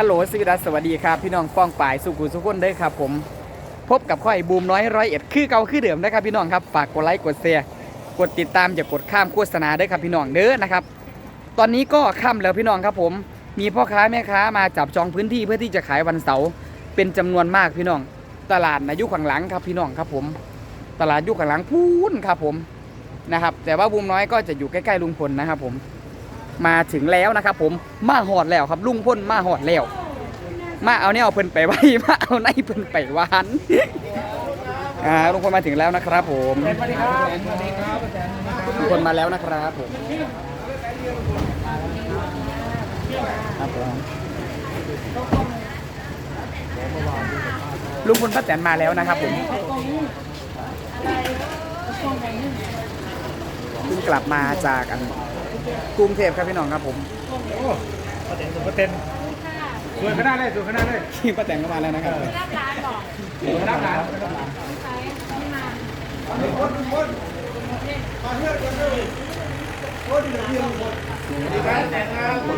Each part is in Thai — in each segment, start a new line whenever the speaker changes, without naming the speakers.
ฮัลโหลสวีดัสสวัสดีครับ พี่น้องฟ้องป่ายสุขุสุขคนเด้ครับ ผมพบกับข่อยบูมน้อยร้อยเอ็ดคือเก่าคือเดิมนะครับพี่น้องครับฝากกดไลค์กดแชร์กดติดตามอย่ากดข้ามโฆษณาเด้ครับพี่น้องเด้อนะครับ ตอนนี้ก็ค่ำแล้วพี่น้องครับผม มีพ่อค้าแม่ค้ามาจับจองพื้นที่เพื่อที่จะขายวันเสาร์เป็นจำนวนมากพี่น้อง ตลาดนยุคขังหลังครับพี่น้องครับผม ตลาดยุคขังหลังพูนครับผมนะครับ แต่ว่าบูมน้อยก็จะอยู่ใกล้ๆลุงพลนะครับผม มาถึงแล้วนะครับผมมาหอดแล้วครับลุงพ่นมาหอดแล้ว มาเอาเนี่ยเอาเพิ่นไปไว้มาเอาในเพิ่นไปวานอ่าลุงพลมาถึงแล้วนะครับ ผมลุงพลมาแล้วนะครับผมครับผมลุงพลป้าแตนมาแล้วนะครับผมเพิ่งกลับมาจากอัน กรุงเทพครับพี่น้องครับผม
โอ้ประเด็นสุดประเด็นสวยขนาดเลยสวยขนาดเลย
ที่ป้าแตนก็มาแล้วนะครับ
หน้าร้านบอก
สวยขนาดไหน
ใช้ไม่มา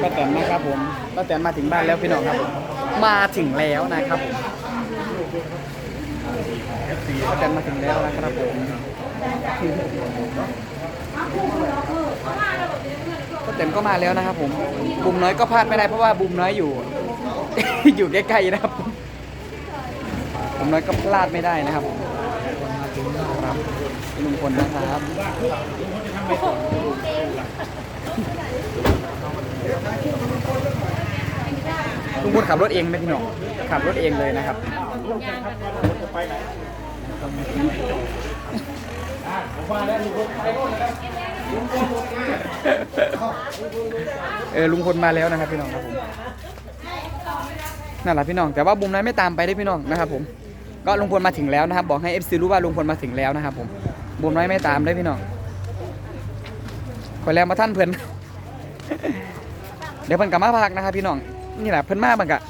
ป้าแตนนะครับผมป้าแตนมาถึงบ้านแล้วพี่น้องครับผมมาถึงแล้วนะครับผมป้าแตนมาถึงแล้วนะครับผม ป้าแตนก็มาแล้วนะครับผมบุมน้อยก็พลาดไม่ได้เพราะว่าบุมน้อยอยู่ อยู่ใกล้ๆนะครับบุมน้อยก็พลาดไม่ได้นะครับผมครับลุงพลนะครับลุงพลขับรถเองไหมพี่น้องขับรถเองเลยนะครับ เออลุงพลมาแล้วนะครับพี่น้องครับผมนั่นแหละพี่น้อง แต่ว่าบุมนั้นไม่ตามไปได้พี่น้องนะครับผมก็ลุงพลมาถึงแล้วนะครับ บอกให้เอฟซีรู้ว่าลุงพลมาถึงแล้วนะครับผมบุมน้อยไม่ตามได้พี่น้องขอแล้วมาท่านเพิ่อนเดี๋ยวเพิ่นกลับมาพักนะครับพี่น้องนี่แหละเพิ่นมาเพิ่นกะ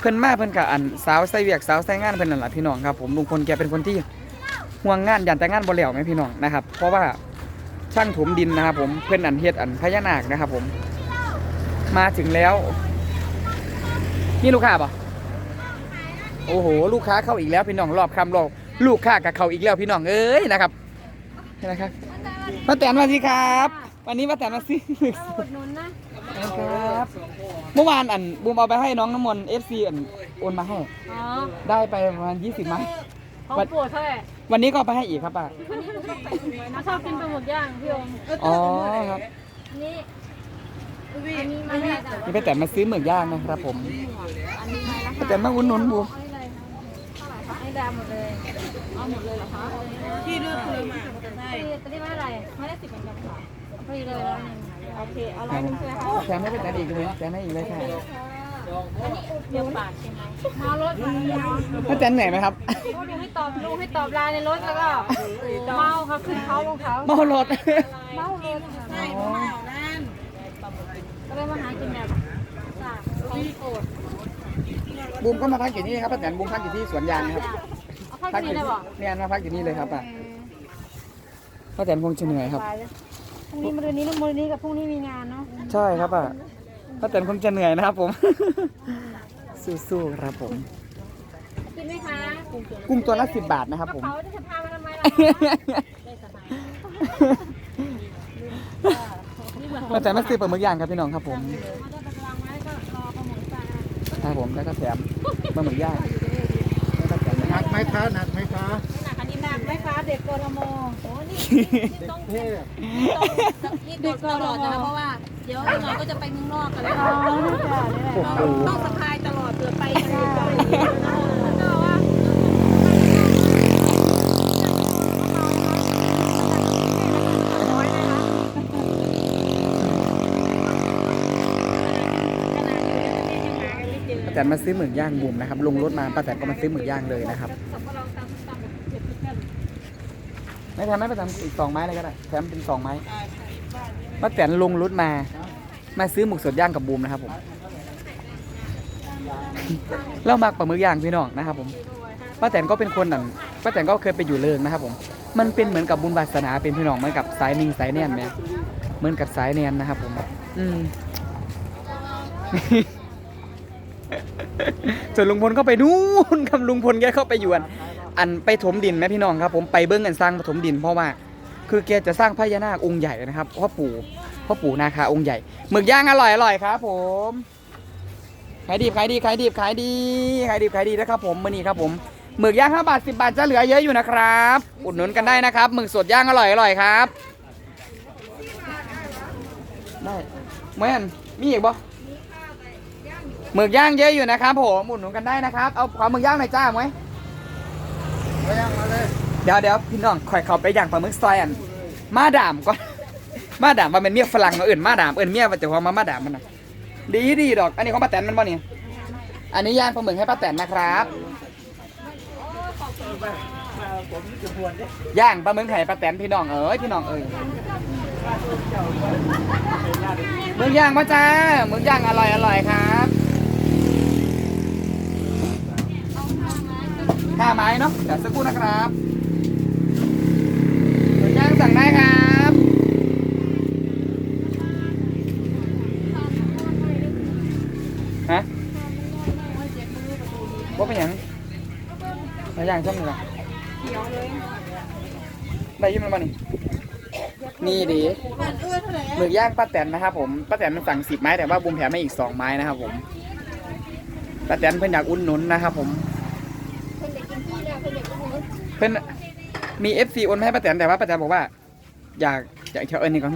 เพิ่นมาเพิ่นกะอันสาวใส่เวียกสาวใส่งานเพิ่นนั่นแหละพี่น้องครับผมลุงพลแกเป็นคนที่ ห่วงงานยันแต่งานบ่แล้วไหมพี่น้องนะครับ เพราะว่าช่างถมดินนะครับผมเพิ่นอันเฮ็ดอันพญานาคนะครับผม มาถึงแล้วนี่ลูกค้าปะโอ้โห ลูกค้าเข้าอีกแล้วพี่น้องรอบคำรอบลูกค้ากับเขาอีกแล้วพี่น้องเอ้ยนะครับเห็นไหมครับมาแตนมาสิครับ วันนี้มาแตนมาสิ
อุดหนุนนะ
ครับเมื่อวานอันบูมเอาไปให้น้องน้ำมนต์เอฟซีอันโอนมาให้
อ๋อ
ได้ไปประมาณ20ไม้
ของโปรดเท่าไหร่
วันนี้ก็เอาไปให้อีกครับป้า
น้าชอบกินปลาหมึกย่างพี่โอม
อ๋อครับ
อันนี้อันนี้ไม่ได้จ้ะ
นี่ไปแต่มาซื้อหมึกย่างนะครับผม
อันนี้ไม่ละ
ไปแต่มาอุ่นนุนบูม
อันนี้เลยเท่าไหร่คะให้ดาหมดเลยเอาหมดเลยเหรอคะพี่เลือกเลยมาใช่ตอนนี้ไม่อะไรไม่ได้สิบเหมือนกันค่ะพอดีเลยแล้วนึงโอเคเอาร้อยหนึงใช่ไหมคะ
แถมให้ไปแต่อีกเลยแถมให้อีกเลยค่ะ
อันนี้อุด เดียวปากใช่ไหมมารถมาแล้ว
ป้าแตนเหนื่อยไหมครับ
ก็ลุงให้ตอบลุงให้ตอบไลน์ในรถแล้วก็เมาครับขึ้นเขาลงเขา
เมารถ
เมารถใช่เมานั่นก็เลยมาหากินแบบจากของโปรด
บูมก็มาพักอยู่นี่ครับป้าแตนบูมพักอยู่ที่สวนยางนะครับ
เอาเข้า
พัก
กิ
อนยู่
เลยบอก
เนี่ยมาพักอยู่นี่เลยครับป้าป้าแตนคงจะเหนื่อยครับ
พรุ่งนี้มาดูนี้นะมาดูนี้กับพรุ่งนี้มีงานเนาะ
ใช่ครับป้า ป้าแตนคงจะเหนื่อยนะครับผม สู้ๆครับผม
กินไหมคะ
กุ้งตัวละสิบบาทนะครับผม
เขาจะพามาทำไมล่ะ
ป้าแตนมาซื้อปลาหมึกย่างครับพี่น้องครับผม
เขาจะไปวางไว้ก็รอปลาหมึกตา
ครับผมแล้วก็แถมปลาหมึกย่างแล้วก็แถม
หนักไหมคะหนักไหมคะ
เด็กกรมโอ้นี่ต้อง
เท่
นี่โดดตลอดนะคะเพราะว่าเดี๋ยวเราก็จะไปเมืองนอกกันแล้ว
โอ้โห
ต้องสะพายตลอดเผื่อไปเก็ว่า
ป้าแตนมาซื้อหมึกย่างบูมนะครับลงรถมาป้าแตนก็มาซื้อหมึกย่างเลยนะครับ ไม่แถมไม่ป้าแตนอีกสองไม้เลยก็ได้แถมเป็นสองไม้ป้าแตนลงรถมา มาซื้อหมึกสดย่างกับบูมนะครับผมเล่ามักปลาหมึกย่างพี่น้องนะครับผมป้าแตนก็เป็นคนนั่นป้าแตนก็เคยไปอยู่เลิงนะครับผม มันเป็นเหมือนกับบุญวาสนาเป็นพี่น้องเหมือนกับสายนิงสายแนนไหมเหมือนกับสายแนนนะครับผม อืมส่วนลุงพลก็ไปนู่นครับลุงพลแกเข้าไปอยู่อัน อันไปถมดินไหมพี่น้องครับ ผมไปเบิ้งกันสร้างถมดิน เพราะว่าคือแกจะสร้างพญานาคองค์ใหญ่นะครับพ่อปู่พ่อปู่นาคาองค์ใหญ่หมึกย่างอร่อยอร่อยครับผมขายดีขายดีขายดีขายดีขายดีขายดีนะครับ ผมมื่อนี้ครับผมหมึกย่าง5บาท10บาทจะเหลือเยอะอยู่นะครับ อุดหนุนกันได้นะครับหมึกสดย่างอร่อยอร่อยครับได้แม่นมีอีกบ่หมึกย่างเยอะอยู่นะครับผมอุดหนุนกันได้นะครับเอาขอหมึกย่างหน่อยจ้าไหม
เดี๋
ยวเดี๋ยวพี่น้องคอยเขาไปอย่างปลาหมึกซอยอันมาดามก่อน มาดามว่าเป็นเมียฝรั่งเนาเอื่นมาดามเอื่นเมียว่าจะว่ามามาดามมันนะดีดีดอก อันนี้ของป้าแตนมันบ่นี่อันนี้ย่างปลาหมึกให้ป้าแตนนะครับย่างปลาหมึกให้ป้าแตนพี่น้องเอ้ยพี่น้องเอ้ยมึกย่างมาจ้ามึกย่างอร่อยอร่อยครับ ห้าไม้เนาะเดี๋ยวสักครู่นะครับหมึกย่างสั่งได้ครับฮะว่าเป็นหยังมาย่างช่องหนึ่งเหรอได้ยินมันมานี่นี่ดิหมึกย่างป้าแตนนะครับผมป้าแตนมันสั่งสิบไม้แต่ว่าบุมแถมมาอีกสองไม้นะครับผมป้าแตนเพิ่นอยากอุ่นหนุนนะครับผม เพิ่นมีเอฟซีโอนมาให้ป้าแตนแต่ว่าป้าแตนบอกว่า อยากอยากเชิญเอิญนี่ก่อน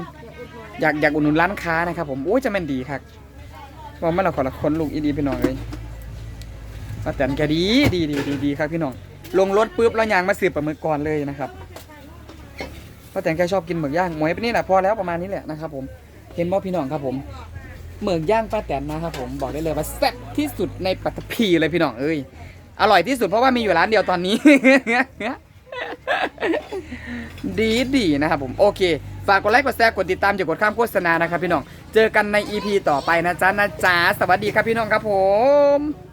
อยากอยากอุดหนุนร้านค้านะครับผมโอ้ยจะแม่นดีครับบอกมาเราขอละคนลูกอีดีพี่น้องเลยป้าแตนแกดีดีดีดีดีครับพี่น้องลงรถปุ๊บแล้วยางมาสืบปลาหมึกก่อนเลยนะครับป้าแตงแกชอบกินหมึกย่างหมวยไปนี่แหละพอแล้วประมาณนี้แหละนะครับผมเห็นบ่พี่น้องครับผมหมึกย่างป้าแตนนะครับผมบอกได้เลยว่าแซ่บที่สุดในปัตตภีเลยพี่น้องเอ้ย อร่อยที่สุดเพราะว่ามีอยู่ร้านเดียวตอนนี้ ดีดีนะครับผมโอเค ฝากกดไลค์กดแชร์กดติดตามอย่ากดข้ามโฆษณานะครับพี่น้อง เจอกันใน EP ต่อไปนะจ๊ะนะจ๊ะสวัสดีครับพี่น้องครับผม